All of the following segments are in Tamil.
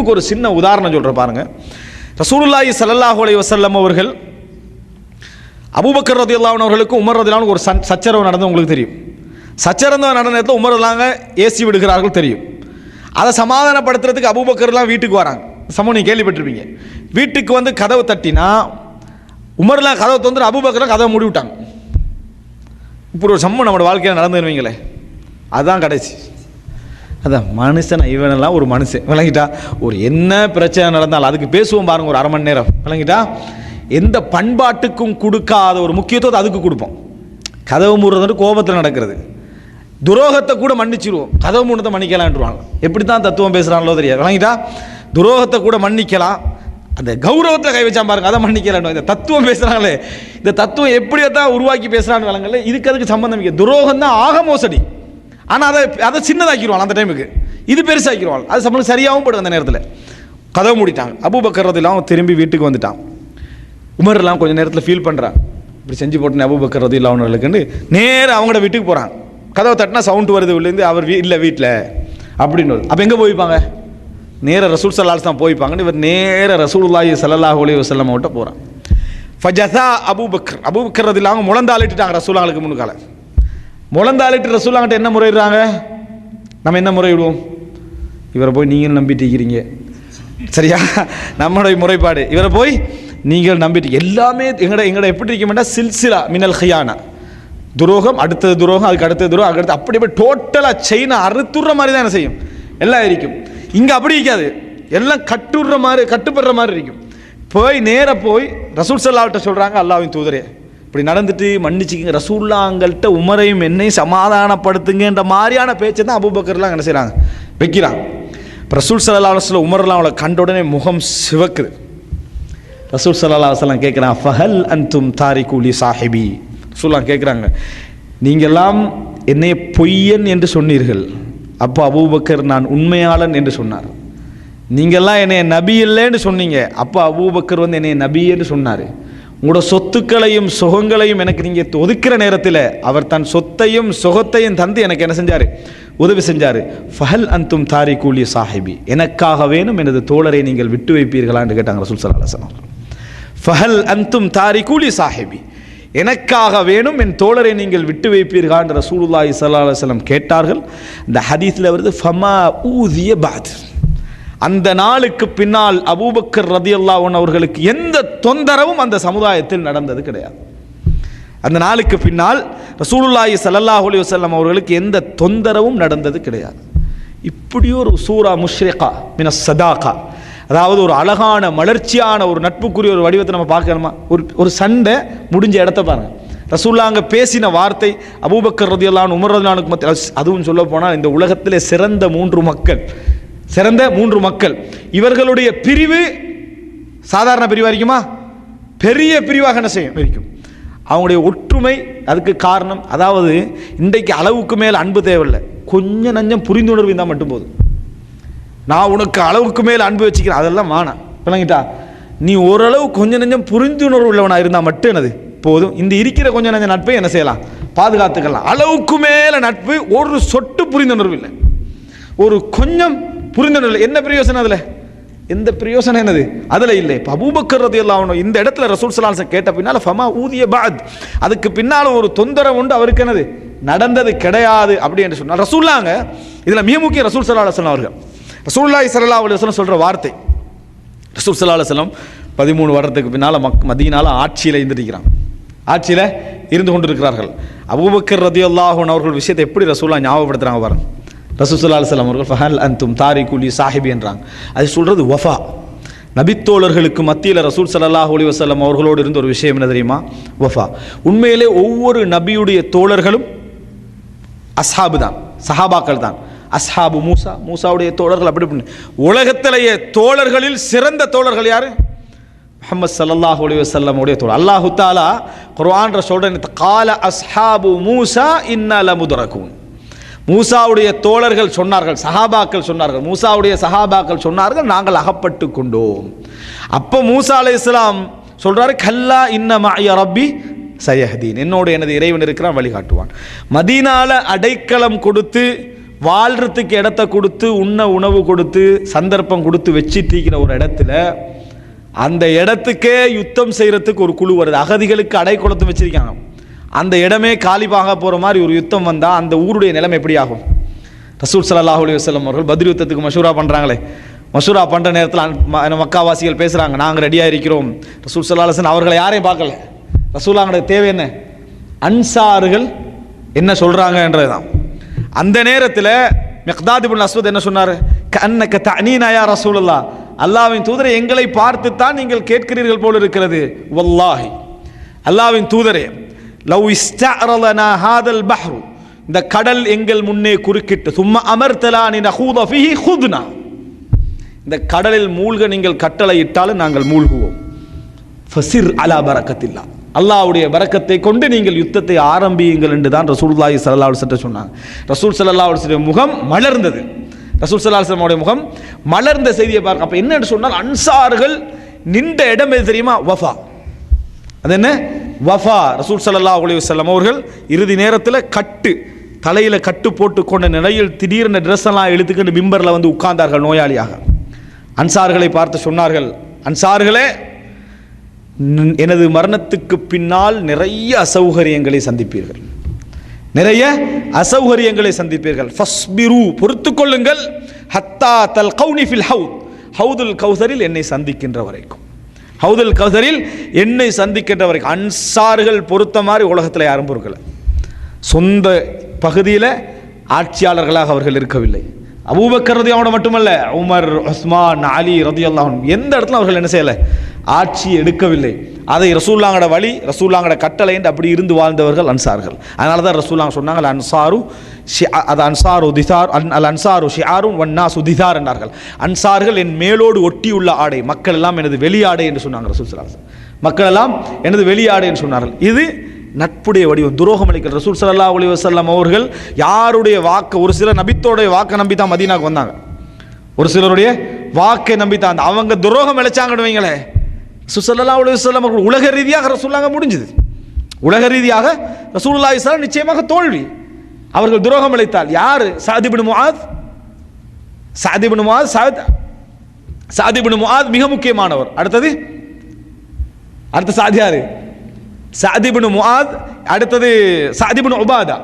இதுக்கு ஒரு சின்ன உதாரணம் சொல்கிற பாருங்க. ரசூலுல்லாஹி சல்லாஹூ அலி வசல்லம் அவர்கள் அபூபக்கர் ரதியல்லாஹு அவர்களுக்கும் உமர் ரதியல்லாஹு ஒரு சன்- சச்சரவு நடந்தது உங்களுக்கு தெரியும். சச்சரவு நடந்த நேரத்தில் உமர் ரதியல்லாஹு ஏசி விடுகிறார்கள் தெரியும். அதை சமாதானப்படுத்துறதுக்கு அபுபக்கர்லாம் வீட்டுக்கு வராங்க. சமூகம் நீங்க கேள்விப்பட்டிருப்பீங்க. வீட்டுக்கு வந்து கதவை தட்டினா உமர்லாம் கதவை தந்துட்டு அபுபக்கர்லாம் கதவை மூடி விட்டாங்க இப்படி ஒரு சம்மு நம்ம வாழ்க்கையில் நடந்துருவீங்களே அதுதான் கடைசி. அதான் மனுஷன் இவனெல்லாம் ஒரு மனுஷன். விளங்கிட்டா? ஒரு என்ன பிரச்சனை நடந்தாலும் அதுக்கு பேசுவோம் பாருங்கள் ஒரு அரை மணி நேரம். விளங்கிட்டா? எந்த பண்பாட்டுக்கும் கொடுக்காத ஒரு முக்கியத்துவத்தை அதுக்கு கொடுப்போம். கதவு மூடுறது கோபத்தில் நடக்கிறது. துரோகத்தை கூட மன்னிச்சிருவோம். கதவு மூணத்தை மன்னிக்கலான்ட்டுருவாங்க எப்படி தான் தத்துவம் பேசுகிறாங்களோ தெரியாது. விளங்கிட்டா? துரோகத்தை கூட மன்னிக்கலாம். அந்த கௌரவத்தை கை வச்சா பாருங்க அதை மன்னிக்கலான்னு இந்த தத்துவம் பேசுகிறாங்களே இந்த தத்துவம் எப்படி தான் உருவாக்கி பேசுகிறான்னு விளங்கல. இதுக்கு அதுக்கு சம்பந்தம் துரோகம் தான் ஆக மோசடி. ஆனால் அதை அதை சின்னதாக்கிடுவாள் அந்த டைமுக்கு இது பெருசாக்கிடுவாள். அது சம்பளம் சரியாகவும் படும் அந்த நேரத்தில். கதவை மூடிட்டாங்க. அபுபக்கரதெல்லாம் திரும்பி வீட்டுக்கு வந்துட்டான். உமர்லாம் கொஞ்சம் நேரத்தில் ஃபீல் பண்ணுறான் இப்படி செஞ்சு போட்டேன் அபுபக்கரது இல்லை அவனுங்களுக்குன்னு நேராக அவங்களோட வீட்டுக்கு போகிறான் கதவை தட்டினா சவுண்ட் வருது உள்ளேருந்து அவர் வீ இல்லை வீட்டில் அப்படின்னு அப்போ எங்கே போய்ப்பாங்க? நேர ரசூல் சல்லாஸ் தான் போய்ப்பாங்கன்னு இவர் நேர ரசூல்லாஹி சல்லாஹ் அலைஹி வஸல்லம் அவட்ட போகிறான் ஃபஜதா அபூபக்கர். அபூபக்கர் இல்லாமல் அவங்க முழந்தாளிட்டுட்டாங்க ரசூலாங்களுக்கு முன்னுக்கால. முழந்தாளிட்டு ரசூலாங்கிட்ட என்ன முறையிடுறாங்க? நம்ம என்ன முறையிடுவோம்? இவரை போய் நீங்களும் நம்பிட்டு இருக்கிறீங்க. சரியா? நம்மளுடைய முறைப்பாடு. இவரை போய் நீங்கள் நம்பிட்டு எல்லாமே எங்கட எங்கட எப்படி இருக்க மாட்டா சில்சிலா மினல் ஹியானா. துரோகம் அடுத்தது துரோகம் அதுக்கு அடுத்தது துரோகம் அதுக்கு அடுத்து அப்படி போய் டோட்டலாக செயினை அறுத்துடுற மாதிரி தான் என்ன செய்யும்? எல்லாம் இருக்கும் இங்கே அப்படி இருக்காது. எல்லாம் கட்டுடுற மாதிரி கட்டுப்படுற மாதிரி இருக்கும். போய் நேராக போய் ரசூல் சல்லாவிட்ட சொல்கிறாங்க அல்லாவின் தூதரே. இப்படி நடந்துட்டு மன்னிச்சுக்கிங்க. ரசூல்லாங்கள்கிட்ட உமரையும் என்னையும் சமாதானப்படுத்துங்கன்ற மாதிரியான பேச்சை தான் அபுபக்கர்லாம் என்ன செய்கிறாங்க வைக்கிறாங்க. இப்போ ரசூல் சல்லா அலுவலம் உமர்லாம் அவளை கண்ட உடனே முகம் சிவக்குது. ரசூல் சல்லா அலுவலம் கேட்குறான் ஃபஹல் அன்தும் தாரிகூலி சாஹிபி. ரசூல்லாம் கேட்குறாங்க நீங்கள்லாம் என்னை பொய்யன் என்று சொன்னீர்கள். அப்போ அபூபக்கர் நான் உண்மையாளன் என்று சொன்னார். நீங்கள்லாம் என்னை நபி இல்லைன்னு சொன்னீங்க. அப்போ அபூபக்கர் வந்து என்னை நபி என்று சொன்னார். உங்களோட சொத்துக்களையும் சுகங்களையும் எனக்கு நீங்கள் ஒதுக்கிற நேரத்தில் அவர் தன் சொத்தையும் சுகத்தையும் தந்து எனக்கு என்ன செஞ்சார்? உதவி செஞ்சார். ஃபஹல் அந்தும் தாரி கூலி சாஹிபி. எனக்காக வேணும் எனது தோழரை நீங்கள் விட்டு வைப்பீர்களான்னு கேட்டாங்க ரசூல் சல்லா ஃபஹல் அந்தும் தாரி கூலி சாஹிபி. எனக்காக வேணும் என் தோழரை நீங்கள் விட்டு வைப்பீர்களான் ரசூலுல்லாஹி ஸல்லல்லாஹு கேட்டார்கள். இந்த ஹதீஸில் வருது ஃபமா ஊதிய பாத். அந்த நாளுக்கு பின்னால் அபூபக்கர் ரதியல்லாஹு அன்ஹு அவர்களுக்கு எந்த தொந்தரவும் அந்த சமுதாயத்தில் நடந்தது கிடையாது. அந்த நாளுக்கு பின்னால் ரசூலுல்லாஹி சல்லாஹ் அலி வல்லம் அவர்களுக்கு எந்த தொந்தரவும் நடந்தது கிடையாது. இப்படி ஒரு சூரா முஷ்ரிகா மின சதாகா. அதாவது ஒரு அழகான மலர்ச்சியான ஒரு நட்புக்குரிய ஒரு வடிவத்தை நம்ம பார்க்கணுமா ஒரு ஒரு சண்டை முடிஞ்ச இடத்த பாருங்க. ரசூல்லா அங்கே பேசின வார்த்தை அபூபக்கர் ரதியல்லான் உமர் ரதிலானுக்கு மத்திய அதுவும் சொல்ல போனால் இந்த உலகத்திலே சிறந்த மூன்று மக்கள். சிறந்த மூன்று மக்கள். இவர்களுடைய பிரிவு சாதாரண பிரிவாக இருக்குமா? பெரிய பிரிவாக என்ன செய்யும்? இருக்கும் அவங்களுடைய ஒற்றுமை அதுக்கு காரணம். அதாவது இன்றைக்கு அளவுக்கு மேல் அன்பு தேவையில்லை. கொஞ்சம் நஞ்சம் புரிந்துணர்வு இருந்தால் மட்டும் போதும். நான் உனக்கு அளவுக்கு மேல் அன்பு வச்சுக்கிறேன். அதெல்லாம் வேணாம். விளங்கிட்டா? நீ ஓரளவு கொஞ்சம் நஞ்சம் புரிந்துணர்வு உள்ளவனாக இருந்தால் மட்டும் என்னது? போதும். இந்த இருக்கிற கொஞ்சம் நஞ்சம் நட்பை என்ன செய்யலாம்? பாதுகாத்துக்கலாம். அளவுக்கு மேலே நட்பு ஒரு சொட்டு புரிந்துணர்வு இல்லை. ஒரு கொஞ்சம் புரிந்துணர்வு இல்லை என்ன பிரயோசனம் அதில்? எந்த பிரயோசனம் என்னது? அதில் இல்லை. இப்போ அபூபக்கர் ரதி எல்லாம் இந்த இடத்துல ரசூல் சலாசம் கேட்ட பின்னால் ஃபமா ஊதிய பாத் அதுக்கு பின்னால் ஒரு தொந்தரவு உண்டு அவருக்கு என்னது? நடந்தது கிடையாது அப்படி என்று சொன்னால் ரசூல்லாங்க இதில் மிக முக்கிய ரசூல் சல்லா அலுவலம் அவர்கள். ரசூல்லாய் சல்லா அலுவலம் சொல்கிற வார்த்தை. ரசூல் சல்லா அலுவலம் பதிமூணு வருடத்துக்கு பின்னால் மக் மதியினால் ஆட்சியில் இருந்திருக்கிறான். ஆட்சியில் இருந்து கொண்டிருக்கிறார்கள். அபூபக்கர் ரதி அவர்கள் விஷயத்தை எப்படி ரசூல்லா ஞாபகப்படுத்துகிறாங்க பாருங்கள் ரசூசுல்லா அலுவலம் அவர்கள் ஃபஹல் அந்தும் தாரி குலி சாஹிபி என்றாங்க. அது சொல்கிறது வஃபா. நபித்தோழர்களுக்கு மத்தியில் ரசூல் சல்லாஹ் அலி வசலம் அவர்களோடு இருந்த ஒரு விஷயம் என்ன தெரியுமா? வஃபா. உண்மையிலே ஒவ்வொரு நபியுடைய தோழர்களும் அஸ்ஹாபு தான் சஹாபாக்கள் தான். அஸ்ஹாபு மூசா மூசாவுடைய தோழர்கள் அப்படி இப்படி. உலகத்திலேயே தோழர்களில் சிறந்த தோழர்கள் யார்? முஹம்மது சல்லாஹ் அலி வஸல்லம் உடைய தோழர். அல்லாஹு தாலா குர்ஆன்ல சொல்றேன் கால அஸ்ஹாபு மூசா இன்னல முதரகூன். மூசாவுடைய தோழர்கள் சொன்னார்கள் சஹாபாக்கள் சொன்னார்கள். மூசாவுடைய சஹாபாக்கள் சொன்னார்கள் நாங்கள் அகப்பட்டு கொண்டோம். அப்போ மூசா இஸ்லாம் சொல்கிறாரு கல்லா இன்னமா ரப்பி சயஹதீன். என்னோடு எனது இறைவன் இருக்கிறான் வழிகாட்டுவான். மதீனால அடைக்கலம் கொடுத்து வாழ்றதுக்கு இடத்த கொடுத்து உண்ண உணவு கொடுத்து சந்தர்ப்பம் கொடுத்து வச்சிட்டிருக்கிற ஒரு இடத்துல அந்த இடத்துக்கே யுத்தம் செய்கிறதுக்கு ஒரு குழு வருது. அகதிகளுக்கு அடை கொடுத்து வச்சிருக்காங்க. அந்த இடமே காலிபாக போகிற மாதிரி ஒரு யுத்தம் வந்தால் அந்த ஊருடைய நிலைமை எப்படி ஆகும் ரசூல் சல்லாஹ் அலி வஸல்லம் அவர்கள் பதில் யுத்தத்துக்கு மஷூரா பண்ணுறாங்களே மஷூரா பண்ணுற நேரத்தில் மக்காவாசிகள் பேசுகிறாங்க நாங்கள் ரெடியாக இருக்கிறோம் ரசூல் ஸல்லல்லாஹு அவர்களை யாரையும் பார்க்கல. ரசூலாங்களோட தேவை என்ன? அன்சாறுகள் என்ன சொல்கிறாங்கன்றது தான் அந்த நேரத்தில் மிக்தாத் அஸ்வத் என்ன சொன்னார்? கண்ணக்க தனீனா யா ரசூலுல்லாஹ். அல்லாஹ்வின் தூதரை எங்களை பார்த்து தான் நீங்கள் கேட்கிறீர்கள் போல இருக்கிறது. வல்லாஹி. அல்லாஹ்வின் தூதரே லவ் இஸ்தஅரலனா ஹாதல் பஹ்ரு இந்த கடல் எங்கள் முன்னே குறுக்கிட்டு சும்மா அமர்த்தலானி நஹூத ஃபிஹி ஹுத்னா இந்த கடலில் மூழ்க நீங்கள் கட்டளையிட்டாலும் நாங்கள் மூழ்குவோம். ஃபசிர் அலா பரக்கத்தில்லா அல்லாவுடைய வரக்கத்தை கொண்டு நீங்கள் யுத்தத்தை ஆரம்பியுங்கள் என்று தான் ரசூல்லாஹி ஸல்லல்லாஹு அலைஹி சொன்னாங்க. ரசூல் ஸல்லல்லாஹு அலைஹி முகம் மலர்ந்தது. ரசூல் ஸல்லல்லாஹு அலைஹி முகம் மலர்ந்த செய்தியை பார்க்க அப்போ என்னென்னு சொன்னால் அன்சார்கள் நின்ற இடம் எது தெரியுமா? வஃபா. அது என்ன? வஃபா ரசூல் சல்லா அலுவலம் அவர்கள் இறுதி நேரத்தில் கட்டு தலையில் கட்டு போட்டு கொண்ட நிலையில் திடீர்னு ட்ரெஸ் எல்லாம் இழுத்துக்கிட்டு மிம்பரில் வந்து உட்கார்ந்தார்கள் நோயாளியாக. அன்சார்களை பார்த்து சொன்னார்கள் அன்சார்களே எனது மரணத்துக்கு பின்னால் நிறைய அசௌகரியங்களை சந்திப்பீர்கள். நிறைய அசௌகரியங்களை சந்திப்பீர்கள். ஃபஸ்பிரு பொறுத்து கொள்ளுங்கள். ஹத்தா தல் கவுனி ஃபில் ஹவுத். ஹவுதுல் கௌசரில் என்னை சந்திக்கின்ற வரைக்கும். ஹவுதல் கதரில் என்னை சந்திக்கின்ற வரைக்கும் அன்சார்கள் பொறுத்த மாதிரி உலகத்தில் யாரும் பொறுக்கலை. சொந்த பகுதியில் ஆட்சியாளர்களாக அவர்கள் இருக்கவில்லை. அபூபக்கர் ரதியாவோட மட்டுமல்ல உமர் உஸ்மான் அலி ரதியல்லாஹும் எந்த இடத்துல அவர்கள் என்ன செய்யலை? ஆட்சி எடுக்கவில்லை. அதை ரசூல்லாங்கட வழி ரசூல்லாங்கட கட்டளை என்று அப்படி இருந்து வாழ்ந்தவர்கள் அன்சார்கள். அதனால தான் ரசூல்லாங்க சொன்னாங்க அன்சாரு ஷி- அது அன்சாரு திசார் அன் அல் அன்சாரு ஷியாரும் வன்னா சுதிதார் என்றார்கள். அன்சார்கள் என் மேலோடு ஒட்டியுள்ள ஆடை மக்கள் எல்லாம் எனது வெளியாடை என்று சொன்னாங்க ரசூல் சலாஸ் மக்கள் எல்லாம் எனது வெளியாடை என்று சொன்னார்கள். இது நட்புடைய வடிவம் துரோகம் அளிக்கிற ரசூல் சல்லா அலி வஸல்லம் அவர்கள் யாருடைய வாக்கு ஒரு சிலர் நபித்தோடைய வாக்கை நம்பி தான் மதீனாக்கு வந்தாங்க. ஒரு சிலருடைய வாக்கை நம்பி தான் அவங்க துரோகம் இழைச்சாங்கன்னு வைங்களே சுசல்லா அலி வஸல்லம் அவர்கள் உலக ரீதியாக ரசூல்லாங்க முடிஞ்சது. உலக ரீதியாக ரசூல்லா இஸ்லாம் நிச்சயமாக தோல்வி. அவர்கள் துரோகம் இழைத்தால் யார்? சாதிபின் முஹாத் சாதிபின் முஹாத் சாத் சாதிபின் முஹாத் மிக முக்கியமானவர். அடுத்தது அடுத்த சாதியாரு சாதிபின் முஆத் அடுத்தது சாதிபின் உபாதா.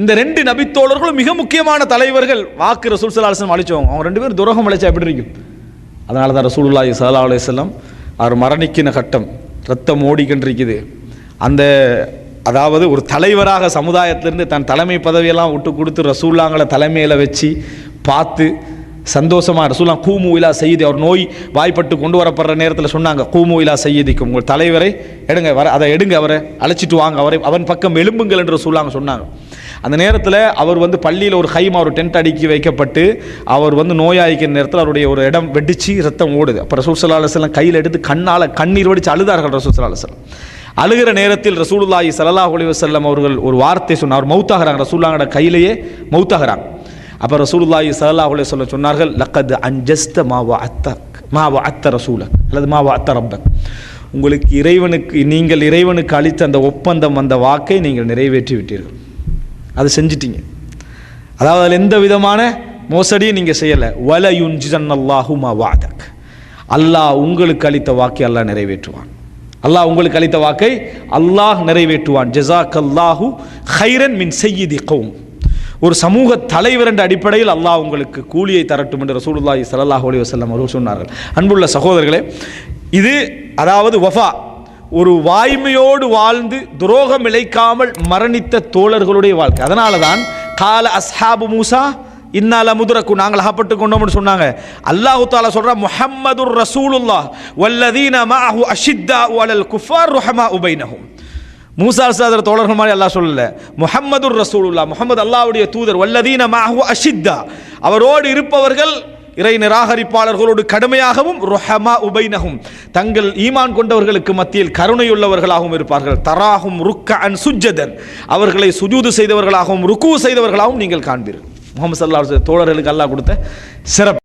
இந்த ரெண்டு நபித்தோழர்களும் மிக முக்கியமான தலைவர்கள் வாக்கு ரசூல் சலாஹம் அழிச்சவங்க அவங்க ரெண்டு பேரும் துரோகம் அழைச்சா எப்படி இருக்கும்? அதனால தான் ரசூலுல்லாஹி சல்லா அலுவலம் அவர் மரணிக்கின கட்டம் ரத்தம் ஓடிக்கின்றிருக்குது. அந்த அதாவது ஒரு தலைவராக சமுதாயத்திலிருந்து தன் தலைமை பதவியெல்லாம் விட்டு கொடுத்து ரசூல்லாங்களை தலைமையில் வச்சு பார்த்து சந்தோஷமா. ரசூலாம் கூமு இலா செய்தி அவர் நோய் வாய்ப்பட்டு கொண்டு வரப்படுற நேரத்தில் சொன்னாங்க கூமு இலா செய்திக்கு உங்கள் தலைவரை எடுங்க வர அதை எடுங்க அவரை அழைச்சிட்டு வாங்க அவரை அவன் பக்கம் எலும்புங்கள் என்று சொல்லாங்க சொன்னாங்க. அந்த நேரத்தில் அவர் வந்து பள்ளியில் ஒரு கைமா ஒரு டென்ட் அடுக்கி வைக்கப்பட்டு அவர் வந்து நோயாளிக்கிற நேரத்தில் அவருடைய ஒரு இடம் வெடிச்சு ரத்தம் ஓடுது. அப்போ ரசூல் சல்லா அலுவலம் கையில் எடுத்து கண்ணால் கண்ணீர் வடித்து அழுதார்கள் ரசூல் சல்லா அலுவலம் அழுகிற நேரத்தில் ரசூலுல்லாஹி ஸல்லல்லாஹு அலி வசல்லம் அவர்கள் ஒரு வார்த்தை சொன்னார். அவர் மௌத்தாகிறாங்க ரசூல்லாங்கட கையிலேயே மௌத்தாகிறாங்க அப்போ ரசூலுல்லாஹி ஸல்லல்லாஹு அலைஹி சொல்ல சொன்னார்கள் லக்கத் அஞ்சஸ்த மாவா அத்தக் மாவா அத்த ரசூலக் அல்லது மாவா அத்த ரப்பக். உங்களுக்கு இறைவனுக்கு நீங்கள் இறைவனுக்கு அளித்த அந்த ஒப்பந்தம் அந்த வாக்கை நீங்கள் நிறைவேற்றி விட்டீர்கள். அதை செஞ்சிட்டீங்க. அதாவது அதில் எந்த விதமான மோசடியும் நீங்கள் செய்யலை. வல யுன்ஜிசன்னல்லாஹு மா வாதக் அல்லாஹ் உங்களுக்கு அளித்த வாக்கை அல்லாஹ் நிறைவேற்றுவான். அல்லாஹ் உங்களுக்கு அளித்த வாக்கை அல்லாஹ் நிறைவேற்றுவான். ஜெசாக் அல்லாஹூ ஹைரன் மின் செய்யதி கௌம். ஒரு சமூக தலைவர் என்ற அடிப்படையில் அல்லாஹ் உங்களுக்கு கூலியை தரட்டும் என்று ரசூலுல்லாஹி சல்லாஹ் அலி வசல்லம் அவர்கள் சொன்னார்கள். அன்புள்ள சகோதரர்களே இது அதாவது வஃபா ஒரு வாய்மையோடு வாழ்ந்து துரோகம் இழைக்காமல் மரணித்த தோழர்களுடைய வாழ்க்கை. அதனால தான் கால அஸ்ஹாபு மூசா இன்னால முதுரக்கு நாங்கள் அகப்பட்டு கொண்டோம்னு சொன்னாங்க. அல்லாஹு தாலா சொல்ற முஹம்மது ரசூலுல்லாஹ் வல்லதீன மாஹு அஷித்தா வலல் குஃபார் ருஹமா உபைனஹும் மூசா சாதர தோழர்கள் மாதிரி அல்லாஹ் சொல்லல. முஹம்மதுர் ரசூலுல்லா முகமது அல்லாவுடைய தூதர் வல்லதீன மாஹு அஷித்தா. அவரோடு இருப்பவர்கள் இறை நிராகரிப்பாளர்களோடு கடுமையாகவும் ருஹமா உபைனகும் தங்கள் ஈமான் கொண்டவர்களுக்கு மத்தியில் கருணையுள்ளவர்களாகவும் இருப்பார்கள். தராகும் ருக்க அன் சுஜ்ஜதன். அவர்களை சுஜூது செய்தவர்களாகவும் ருக்கு செய்தவர்களாகவும் நீங்கள் காண்பீர்கள். முகமது சல்லா தோழர்களுக்கு அல்லாஹ் கொடுத்த சிறப்பு.